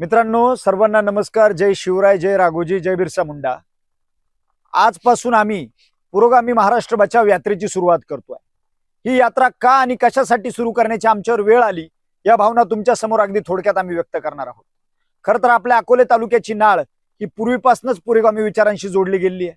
मित्रांनो सर्वांना नमस्कार. जय शिवराय जय राघोजी जय बिरसा मुंडा. आजपासून आम्ही पुरोगामी महाराष्ट्र बचाव यात्रेची सुरुवात करतोय. ही यात्रा का आणि कशासाठी सुरू करण्याची आमच्यावर वेळ आली या भावना तुमच्यासमोर अगदी थोडक्यात आम्ही व्यक्त करणार आहोत. खरं तर आपल्या अकोले तालुक्याची नाळ ही पूर्वीपासूनच पुरोगामी विचारांशी जोडली गेलेली आहे.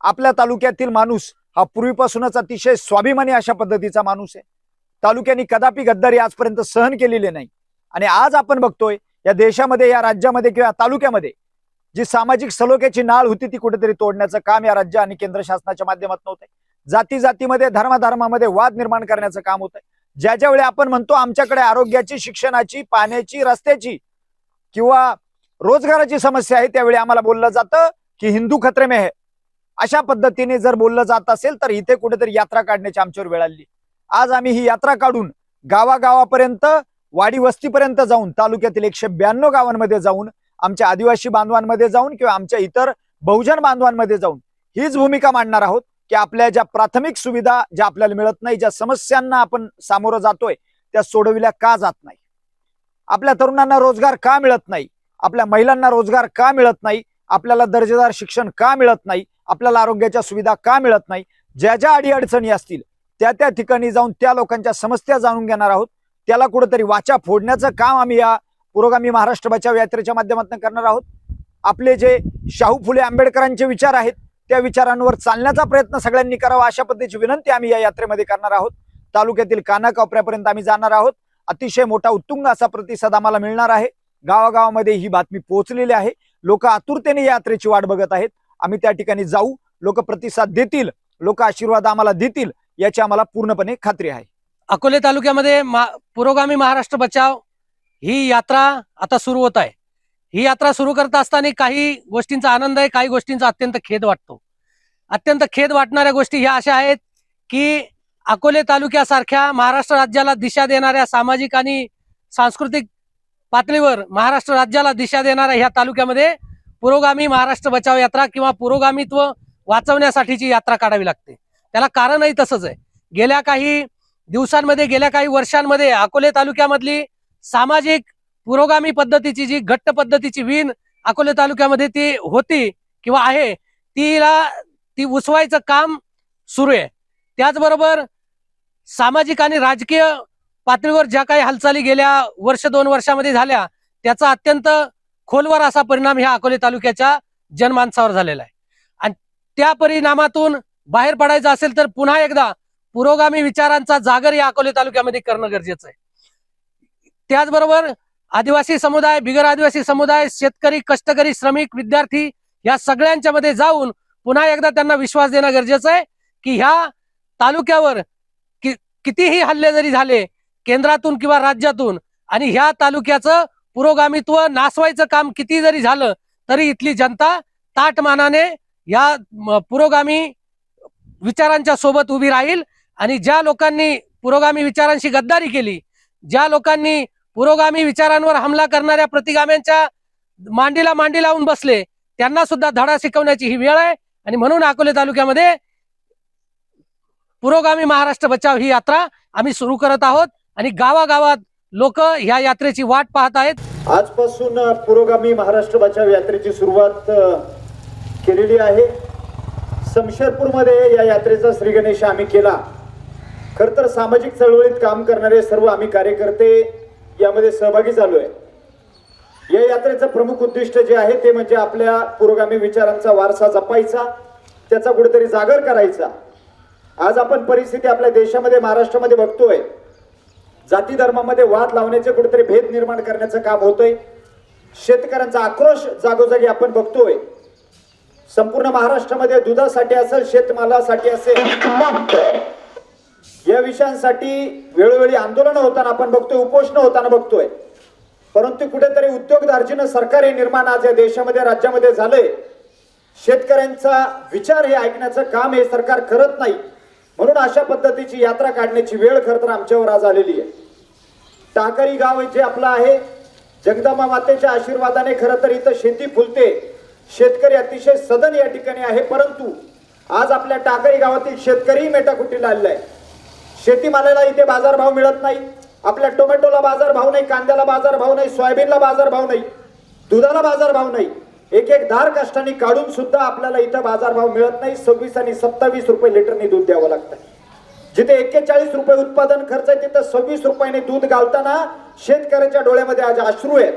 आपल्या तालुक्यातील माणूस हा पूर्वीपासूनच अतिशय स्वाभिमानी अशा पद्धतीचा माणूस आहे. तालुक्याने कदापि गद्दारी आजपर्यंत सहन केलेली नाही. आणि आज आपण बघतोय या देशामध्ये या राज्यामध्ये किंवा तालुक्यामध्ये जी सामाजिक सलोख्याची नाळ होती ती कुठेतरी तोडण्याचं काम या राज्य आणि केंद्र शासनाच्या माध्यमातून होत आहे. जाती जातीमध्ये धर्माधर्मामध्ये वाद निर्माण करण्याचं काम होत आहे. ज्या ज्यावेळी आपण म्हणतो आमच्याकडे आरोग्याची शिक्षणाची पाण्याची रस्त्याची किंवा रोजगाराची समस्या आहे त्यावेळी आम्हाला बोललं जातं की हिंदू खत्रे में है. अशा पद्धतीने जर बोललं जात असेल तर इथे कुठेतरी यात्रा काढण्याची आमच्यावर वेळ आली. आज आम्ही ही यात्रा काढून गावागावापर्यंत वाडी वस्तीपर्यंत जाऊन तालुक्यातील एकशे ब्याण्णव गावांमध्ये जाऊन आमच्या आदिवासी बांधवांमध्ये जाऊन किंवा आमच्या इतर बहुजन बांधवांमध्ये जाऊन हीच भूमिका मांडणार आहोत की आपल्या ज्या प्राथमिक सुविधा ज्या आपल्याला मिळत नाही ज्या समस्यांना आपण सामोरं जातोय त्या सोडविल्या का जात नाही? आपल्या तरुणांना रोजगार का मिळत नाही? आपल्या महिलांना रोजगार का मिळत नाही? आपल्याला दर्जेदार शिक्षण का मिळत नाही? आपल्याला आरोग्याच्या सुविधा का मिळत नाही? ज्या ज्या अडीअडचणी असतील त्या त्या ठिकाणी जाऊन त्या लोकांच्या समस्या जाणून घेणार आहोत. त्याला कुठंतरी वाचा फोडण्याचं काम आम्ही या पुरोगामी महाराष्ट्र बचाव यात्रेच्या माध्यमातून करणार आहोत. आपले जे शाहू फुले आंबेडकरांचे विचार आहेत त्या विचारांवर चालण्याचा प्रयत्न सगळ्यांनी करावा अशा पद्धतीची विनंती आम्ही या यात्रेमध्ये करणार आहोत. तालुक्यातील कानाकोपऱ्यापर्यंत आम्ही जाणार आहोत. अतिशय मोठा उत्तुंग असा प्रतिसाद आम्हाला मिळणार आहे. गावागावामध्ये ही बातमी पोहोचलेली आहे. लोक आतुरतेने यात्रेची वाट बघत आहेत. आम्ही त्या ठिकाणी जाऊ. लोक प्रतिसाद देतील. लोक आशीर्वाद आम्हाला देतील याची आम्हाला पूर्णपणे खात्री आहे. अकोले तालुक्यामध्ये मा पुरोगामी महाराष्ट्र बचाव ही यात्रा आता सुरू होत आहे. ही यात्रा सुरू करत असताना काही गोष्टींचा आनंद आहे काही गोष्टींचा अत्यंत खेद वाटतो. अत्यंत खेद वाटणाऱ्या गोष्टी ह्या अशा आहेत की अकोले तालुक्यासारख्या महाराष्ट्र राज्याला दिशा देणाऱ्या सामाजिक आणि सांस्कृतिक पातळीवर महाराष्ट्र राज्याला दिशा देणाऱ्या ह्या तालुक्यामध्ये पुरोगामी महाराष्ट्र बचाव यात्रा किंवा पुरोगामित्व वाचवण्यासाठीची यात्रा काढावी लागते. त्याला कारणही तसंच आहे. गेल्या काही दिवसांमध्ये गेल्या काही वर्षांमध्ये अकोले तालुक्यामधली सामाजिक पुरोगामी पद्धतीची जी घट्ट पद्धतीची वीण अकोले तालुक्यामध्ये ती होती किंवा आहे तिला ती उसवायचं काम सुरू आहे. त्याचबरोबर सामाजिक आणि राजकीय पातळीवर ज्या काही हालचाली गेल्या वर्ष दोन वर्षामध्ये झाल्या त्याचा अत्यंत खोलवर असा परिणाम ह्या अकोले तालुक्याच्या जनमानसावर झालेला आहे. आणि त्या परिणामातून बाहेर पडायचं असेल तर पुन्हा एकदा पुरोगामी विचारांचा जागर या अकोले तालुक्यामध्ये करणं गरजेचं आहे. त्याचबरोबर आदिवासी समुदाय बिगर आदिवासी समुदाय शेतकरी कष्टकरी श्रमिक विद्यार्थी या सगळ्यांच्या मध्ये जाऊन पुन्हा एकदा त्यांना विश्वास देणं गरजेचं आहे की ह्या तालुक्यावर कि कितीही हल्ले जरी झाले केंद्रातून किंवा राज्यातून आणि ह्या तालुक्याचं पुरोगामित्व नासवायचं काम किती जरी झालं तरी इथली जनता ताटमानाने या पुरोगामी विचारांच्या सोबत उभी राहील. आणि ज्या लोकांनी पुरोगामी विचारांशी गद्दारी केली ज्या लोकांनी पुरोगामी विचारांवर हमला करणाऱ्या प्रतिगाम्यांच्या मांडीला मांडी लावून बसले त्यांना सुद्धा धडा शिकवण्याची ही वेळ आहे. आणि म्हणून अकोले तालुक्यामध्ये पुरोगामी महाराष्ट्र बचाव ही यात्रा आम्ही सुरू करत आहोत. आणि गावागावात लोक ह्या यात्रेची वाट पाहत आहेत. आजपासून पुरोगामी महाराष्ट्र बचाव यात्रेची सुरुवात केलेली आहे. शमशेरपूरमध्ये या यात्रेचा श्रीगणेश आम्ही केला. खर तर सामाजिक चळवळीत काम करणारे सर्व आम्ही कार्यकर्ते यामध्ये सहभागी झालो आहे या यात्रेचं प्रमुख उद्दिष्ट जे आहे ते म्हणजे आपल्या पुरोगामी विचारांचा वारसा जपायचा त्याचा कुठेतरी जागर करायचा. आज आपण परिस्थिती आपल्या देशामध्ये महाराष्ट्रामध्ये बघतोय. जाती धर्मामध्ये वाद लावण्याचे कुठेतरी भेद निर्माण करण्याचं काम होतंय. शेतकऱ्यांचा आक्रोश जागोजागी आपण बघतोय. संपूर्ण महाराष्ट्रामध्ये दुधासाठी असेल शेतमालासाठी असेल. या विषयांसाठी वेळोवेळी आंदोलनं होताना आपण बघतोय उपोषणं होताना बघतोय. परंतु कुठेतरी उद्योगदार्जीनं सरकारी निर्माण आज या देशामध्ये राज्यामध्ये झालंय. शेतकऱ्यांचा विचार हे ऐकण्याचं काम हे सरकार करत नाही. म्हणून अशा पद्धतीची यात्रा काढण्याची वेळ खरं तर आमच्यावर आज आलेली आहे. टाकरी गाव जे आपलं आहे जगदंबा मातेच्या आशीर्वादाने खरं तर इथं शेती फुलते. शेतकरी अतिशय सदन या ठिकाणी आहे परंतु आज आपल्या टाकरी गावातील शेतकरी मेटाकुटीला आलेला आहे. शेतीमालाला इथे बाजारभाव मिळत नाही. आपल्या टोमॅटोला बाजारभाव नाही कांद्याला बाजारभाव नाही सोयाबीनला बाजारभाव नाही दुधाला बाजारभाव नाही. एक एक धार कष्टाने काढून सुद्धा आपल्याला इथं बाजारभाव मिळत नाही. सव्वीस आणि सत्तावीस रुपये लिटरनी दूध द्यावं लागतं. जिथे एक्केचाळीस रुपये उत्पादन खर्च आहे तिथं सव्वीस रुपयाने दूध घालताना शेतकऱ्याच्या डोळ्यामध्ये आज अश्रू आहेत.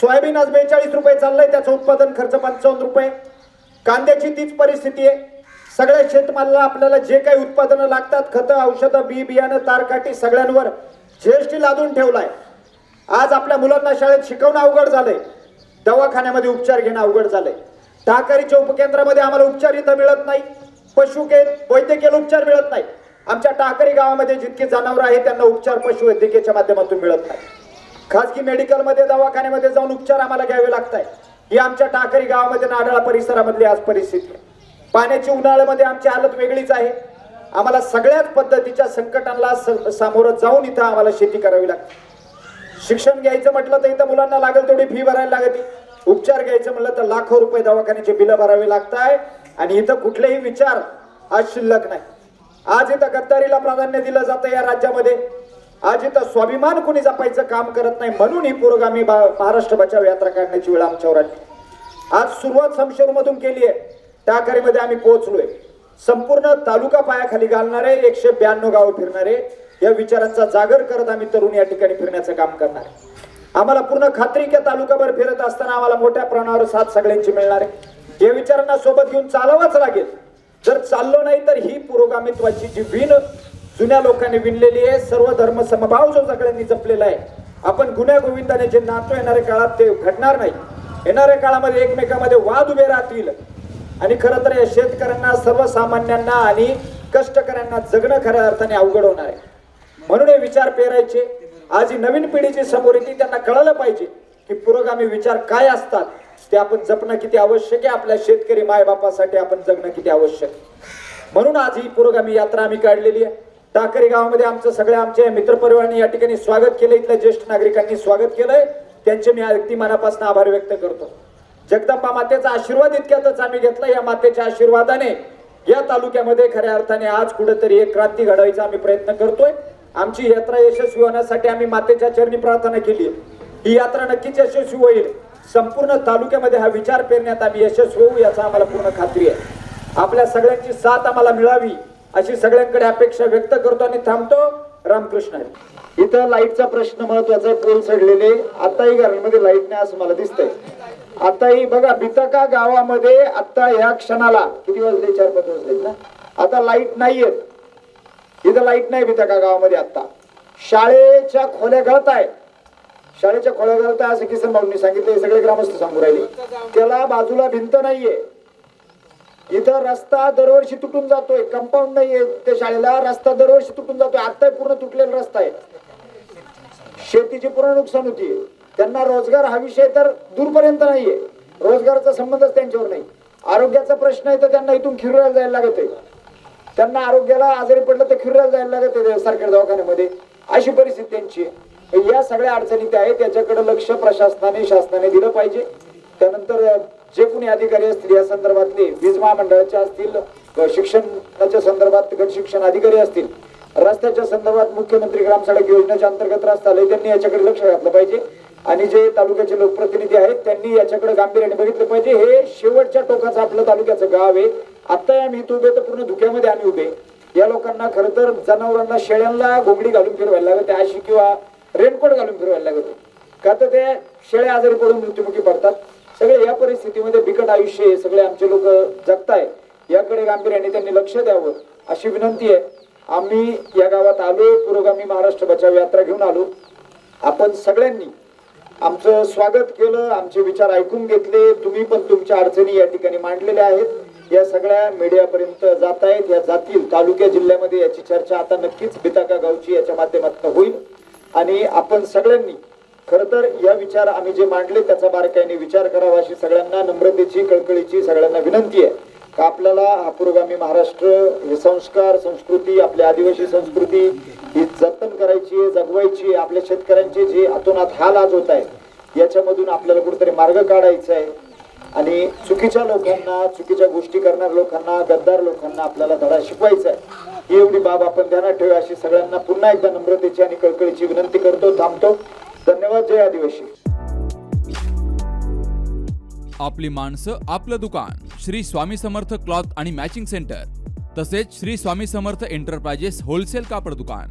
सोयाबीन आज बेचाळीस रुपये चाललंय त्याचं उत्पादन खर्च पंचावन्न रुपये. कांद्याची तीच परिस्थिती आहे. सगळ्या शेतमालाला आपल्याला जे काही उत्पादनं लागतात खतं औषधं बी बियाणं तारकाठी सगळ्यांवर जीएसटी लादून ठेवलाय. आज आपल्या मुलांना शाळेत शिकवणं अवघड झालंय. दवाखान्यामध्ये उपचार घेणं अवघड झालंय. टाकारीच्या उपकेंद्रामध्ये आम्हाला उपचार इथं मिळत नाही. पशु के वैद्यकीय उपचार मिळत नाही. आमच्या टाकरी गावामध्ये जितकी जनावरं आहेत त्यांना उपचार पशुवैद्यकीयच्या माध्यमातून मिळत नाही. खाजगी मेडिकलमध्ये दवाखान्यामध्ये जाऊन उपचार आम्हाला घ्यावे लागत आहे ही आमच्या टाकरी गावामध्ये नाडाळा परिसरामधली आज परिस्थिती आहे. पाण्याची उन्हाळ्यामध्ये आमची हालत वेगळीच आहे. आम्हाला सगळ्याच पद्धतीच्या संकटांना स- सामोरं जाऊन इथं आम्हाला शेती करावी लागते. शिक्षण घ्यायचं म्हटलं तर इथं मुलांना लागेल तेवढी फी भरायला लागते उपचार घ्यायचं म्हटलं तर लाखो रुपये दवाखान्याचे बिलं भरावे लागत आहे आणि इथं कुठलेही विचार आज शिल्लक नाही. आज इथं गद्दारीला प्राधान्य दिलं जातं या राज्यामध्ये. आज इथं स्वाभिमान कोणी जपायचं काम करत नाही म्हणून ही पुरोगामी बा- महाराष्ट्र बचाव यात्रा काढण्याची वेळ आमच्यावर आली आज सुरुवात समशेरमधून केली आहे. टाकारीमध्ये आम्ही पोहोचलोय. संपूर्ण तालुका पायाखाली घालणारे एकशे ब्याण्णव गावं फिरणारे या विचारांचा जागर करत आम्ही तरुण या ठिकाणी फिरण्याचं काम करणार आहे. आम्हाला पूर्ण खात्री की तालुकाभर फिरत असताना आम्हाला मोठ्या प्रमाणावर साथ सगळ्यांची मिळणार आहे. या विचारांना सोबत घेऊन चालावाच लागेल. जर चाललो नाही तर ही पुरोगामित्वाची जी विण जुन्या लोकांनी विणलेली आहे सर्व धर्म समभाव जो सगळ्यांनी जपलेला आहे आपण गुन्ह्या गोविंदाने जे नातो येणाऱ्या काळात ते घडणार नाही. येणाऱ्या काळामध्ये एकमेकांमध्ये वाद उभे राहतील. आणि खरं तर या शेतकऱ्यांना सर्वसामान्यांना आणि कष्टकऱ्यांना जगणं खऱ्या अर्थाने अवघड होणार आहे. म्हणून हे विचार पेरायचे. आज ही नवीन पिढीची समोर येते त्यांना कळालं पाहिजे की पुरोगामी विचार काय असतात ते आपण जपणं किती आवश्यक आहे आपल्या शेतकरी मायबापासाठी आपण जगणं किती आवश्यक आहे. म्हणून आज ही पुरोगामी यात्रा आम्ही काढलेली आहे. टाकरी गावामध्ये आमचं सगळ्या आमच्या मित्रपरिवारांनी या ठिकाणी स्वागत केलं इथल्या ज्येष्ठ नागरिकांनी स्वागत केलंय. त्यांचे मी अगदी मनापासून आभार व्यक्त करतो. जगदंबा मातेचा आशीर्वाद इतक्यातच आम्ही घेतला. या मातेच्या आशीर्वादाने या तालुक्यामध्ये खऱ्या अर्थाने आज कुठेतरी एक क्रांती घडवायचा आम्ही प्रयत्न करतोय. आमची यात्रा यशस्वी होण्यासाठी आम्ही मातेच्या चरणी प्रार्थना केली. ही यात्रा नक्कीच यशस्वी होईल. संपूर्ण तालुक्यामध्ये हा विचार पेरण्यात आम्ही यशस्वी होऊ याचा आम्हाला पूर्ण खात्री आहे. आपल्या सगळ्यांची साथ आम्हाला मिळावी अशी सगळ्यांकडे अपेक्षा व्यक्त करतो आणि थांबतो. रामकृष्ण इथं लाईटचा प्रश्न महत्त्वाचा आहे. पोल सडलेले आताही घरांमध्ये लाइट नाही असं मला दिसतंय. आताही बघा बितका गावामध्ये आता ह्या क्षणाला किती वाजले? चार पाच वाजले ना? आता लाइट नाहीयेत इथं लाइट नाही बितका गावामध्ये आता शाळेच्या खोल्या गळत आहे शाळेच्या खोल्या गळत आहे असं किसन भाऊंनी सांगितलं हे सगळे ग्रामस्थ सांगू राहिले. त्याला बाजूला भिंत नाहीये. इथं रस्ता दरवर्षी तुटून जातोय. कंपाऊंड नाहीये त्या शाळेला रस्ता दरवर्षी तुटून जातोय. आता पूर्ण तुटलेला रस्ता आहे. शेतीची पूर्ण नुकसान होती त्यांना रोजगार हा विषय तर दूरपर्यंत नाहीये. रोजगाराचा संबंधच त्यांच्यावर नाही. आरोग्याचा प्रश्न आहे तर त्यांना इथून खिरवायला जायला लागत आहे. त्यांना आरोग्याला आजारी पडलं तर खिरवायला जायला लागत आहे सरकारी दवाखान्यामध्ये. अशी परिस्थिती त्यांची आहे. या सगळ्या अडचणी त्या आहेत. त्याच्याकडे लक्ष प्रशासनाने शासनाने दिलं पाहिजे. त्यानंतर जे कोणी अधिकारी असतील या संदर्भातले वीज महामंडळाचे असतील शिक्षणाच्या संदर्भात गट शिक्षण अधिकारी असतील रस्त्याच्या संदर्भात मुख्यमंत्री ग्राम सडक योजनेच्या अंतर्गत रस्ता आले त्यांनी याच्याकडे लक्ष घातलं पाहिजे. आणि जे तालुक्याचे लोकप्रतिनिधी आहेत त्यांनी याच्याकडे गांभीर्याने बघितलं पाहिजे. हे शेवटच्या टोकाचं आपलं तालुक्याचं गाव आहे. आता आम्ही इथं उभे तर पूर्ण धुक्यामध्ये आम्ही उभे. या लोकांना खरं तर जनावरांना शेळ्यांना घोंगडी घालून फिरवायला लागत अशी किंवा रेनकोट घालून फिरवायला लागत का तर ते शेळ्या आजारी पडून मृत्युमुखी पडतात. सगळे या परिस्थितीमध्ये बिकट आयुष्य आहे. सगळे आमचे लोक जगताय याकडे गांभीर्याने त्यांनी लक्ष द्यावं अशी विनंती आहे. आम्ही या गावात आलो पुरोगामी महाराष्ट्र बचाव यात्रा घेऊन आलो. आपण सगळ्यांनी आमचं स्वागत केलं आमचे विचार ऐकून घेतले. तुम्ही पण तुमच्या अडचणी या ठिकाणी मांडलेल्या आहेत. या सगळ्या मीडियापर्यंत जात आहेत. या जातील तालुक्या जिल्ह्यामध्ये याची चर्चा आता नक्कीच बिताका गावची याच्या माध्यमातून होईल. आणि आपण सगळ्यांनी खर तर या विचार आम्ही जे मांडले त्याचा बारकाईने विचार करावा अशी सगळ्यांना नम्रतेची कळकळीची सगळ्यांना विनंती आहे. का आपल्याला हा पुरोगामी महाराष्ट्र हे संस्कार संस्कृती आपल्या आदिवासी संस्कृती ही जतन करायची आहे जगवायची आहे आपल्या शेतकऱ्यांचे जे अतोनात हाल आज होत आहे याच्यामधून आपल्याला कुठेतरी मार्ग काढायचा आहे. आणि चुकीच्या लोकांना चुकीच्या गोष्टी करणाऱ्या लोकांना गद्दार लोकांना आपल्याला धडा शिकवायचा आहे. ही एवढी बाब आपण ध्यानात ठेवूया अशी सगळ्यांना पुन्हा एकदा नम्रतेची आणि कळकळीची विनंती करतो थांबतो. धन्यवाद जय आदिवासी. आपली माणसं आपलं दुकान श्री स्वामी समर्थ क्लॉथ आणि मॅचिंग सेंटर तसेच श्री स्वामी समर्थ एंटरप्राइजेस होलसेल कापड दुकान.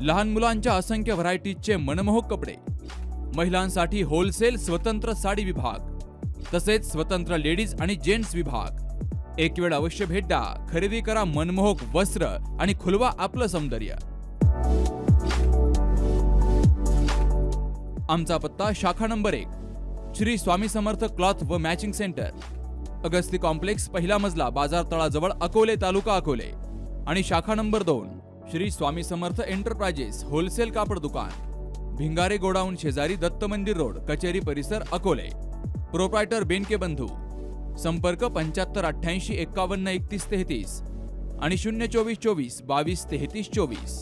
लहान मुलांच्या असंख्य व्हरायटीजचे मनमोहक कपडे. महिलांसाठी होलसेल स्वतंत्र साडी विभाग. तसेच स्वतंत्र लेडीज आणि जेंट्स विभाग. एक वेळ अवश्य भेट द्या. खरेदी करा मनमोहक वस्त्र आणि खुलवा आपलं सौंदर्य. आमचा पत्ता शाखा नंबर एक. श्री स्वामी समर्थ क्लॉथ व मॅचिंग सेंटर. अगस्ती कॉम्प्लेक्स पहिला मजला बाजार तळाजवळ अकोले तालुका अकोले. आणि शाखा नंबर दोन. श्री स्वामी समर्थ एंटरप्राइजेस होलसेल कापड दुकान भिंगारे गोडाऊन शेजारी दत्त मंदिर रोड कचेरी परिसर अकोले. प्रोप्रायटर बेनके बंधू संपर्क पंच्याहत्तर अठ्ठ्याऐंशी एक्कावन्न एकतीस तेहतीस आणि शून्य चोवीस चोवीस बावीस तेहतीस चोवीस.